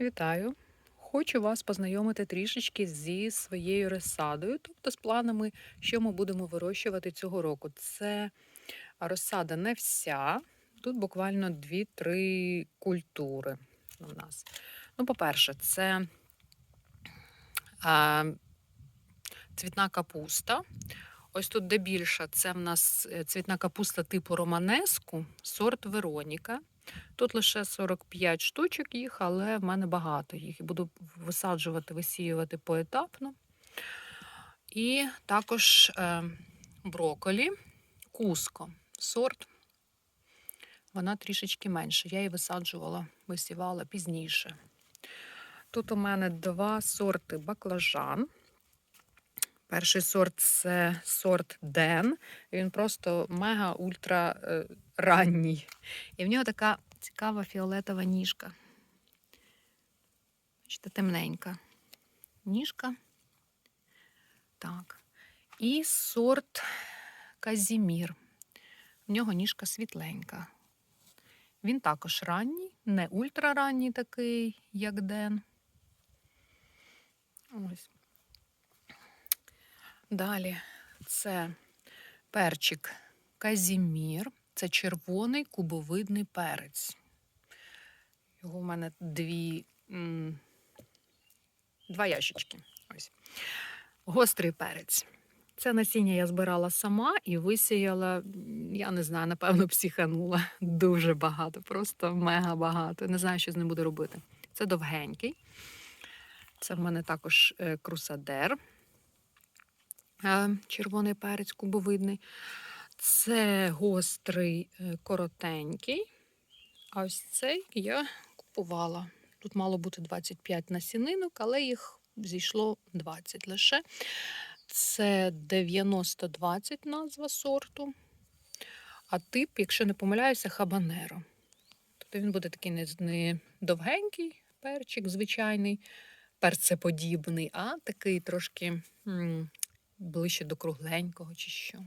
Вітаю! Хочу вас познайомити трішечки зі своєю розсадою, тобто з планами, що ми будемо вирощувати цього року. Це розсада не вся, тут буквально 2-3 культури у нас. Ну, по-перше, це а, цвітна капуста. Ось тут де більша, це в нас е, цвітна капуста типу Романеску, сорт Вероніка. Тут лише 45 штучок їх, але в мене багато їх. Буду висаджувати, висіювати поетапно. І також е, броколі, куско, сорт. Вона трішечки менша. Я її висаджувала, висівала пізніше. Тут у мене два сорти баклажан. Перший сорт це сорт Ден. Він просто мега-ультра е, ранній. І в нього така цікава фіолетова ніжка. Бачите, темненька. Ніжка. Так. І сорт Казімір. В нього ніжка світленька. Він також ранній, не ультраранній такий, як Ден. Ось. Далі це перчик Казімір. Це червоний кубовидний перець. Його в мене дві, м, два ящички. Ось. Гострий перець. Це насіння я збирала сама і висіяла, я не знаю, напевно, психанула дуже багато, просто мега багато. Не знаю, що з ним буду робити. Це довгенький. Це в мене також е, крусадер. Е, Червоний перець кубовидний. Це гострий е, коротенький. А ось цей я купувала. Тут мало бути 25 насінинок, але їх зійшло 20 лише. Це 90-20 назва сорту. А тип, якщо не помиляюся, хабанеро. Тобто він буде такий не, довгенький перчик, звичайний, перцеподібний, а такий трошки м, ближче до кругленького чи що.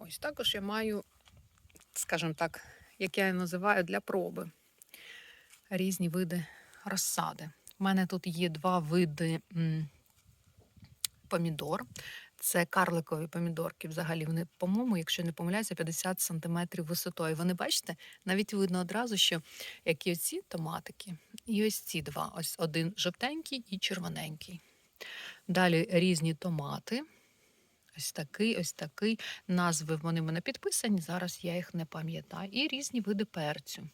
Ось також я маю, скажімо так, як я її називаю, для проби різні види розсади. У мене тут є два види помідор. Це карликові помідорки. Взагалі вони, по-моєму, якщо не помиляюся, 50 см висотою. Вони бачите, навіть видно одразу, що які оці томатики, і ось ці два. Ось один жовтенький і червоненький. Далі різні томати. Ось такий, ось такий. Назви вони в мене підписані, зараз я їх не пам'ятаю. І різні види перцю.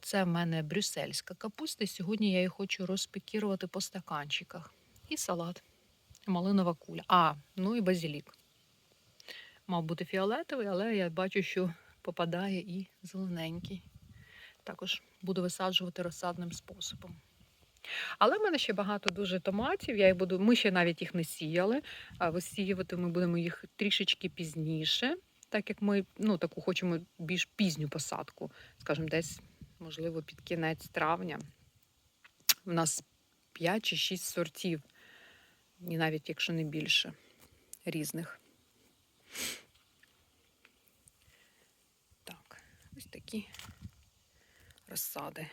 Це в мене брюссельська капуста. Сьогодні я її хочу розпекірувати по стаканчиках. І салат. Малинова куля. А, ну і базилік. Мав бути фіолетовий, але я бачу, що попадає і зелененький. Також буду висаджувати розсадним способом. Але в мене ще багато дуже томатів. Я їх буду, ми ще навіть їх не сіяли, а висіювати ми будемо їх трішечки пізніше, так як ми ну, таку хочемо більш пізню посадку, скажімо, десь, можливо, під кінець травня. У нас 5 чи 6 сортів, і навіть якщо не більше, різних. Так, ось такі розсади.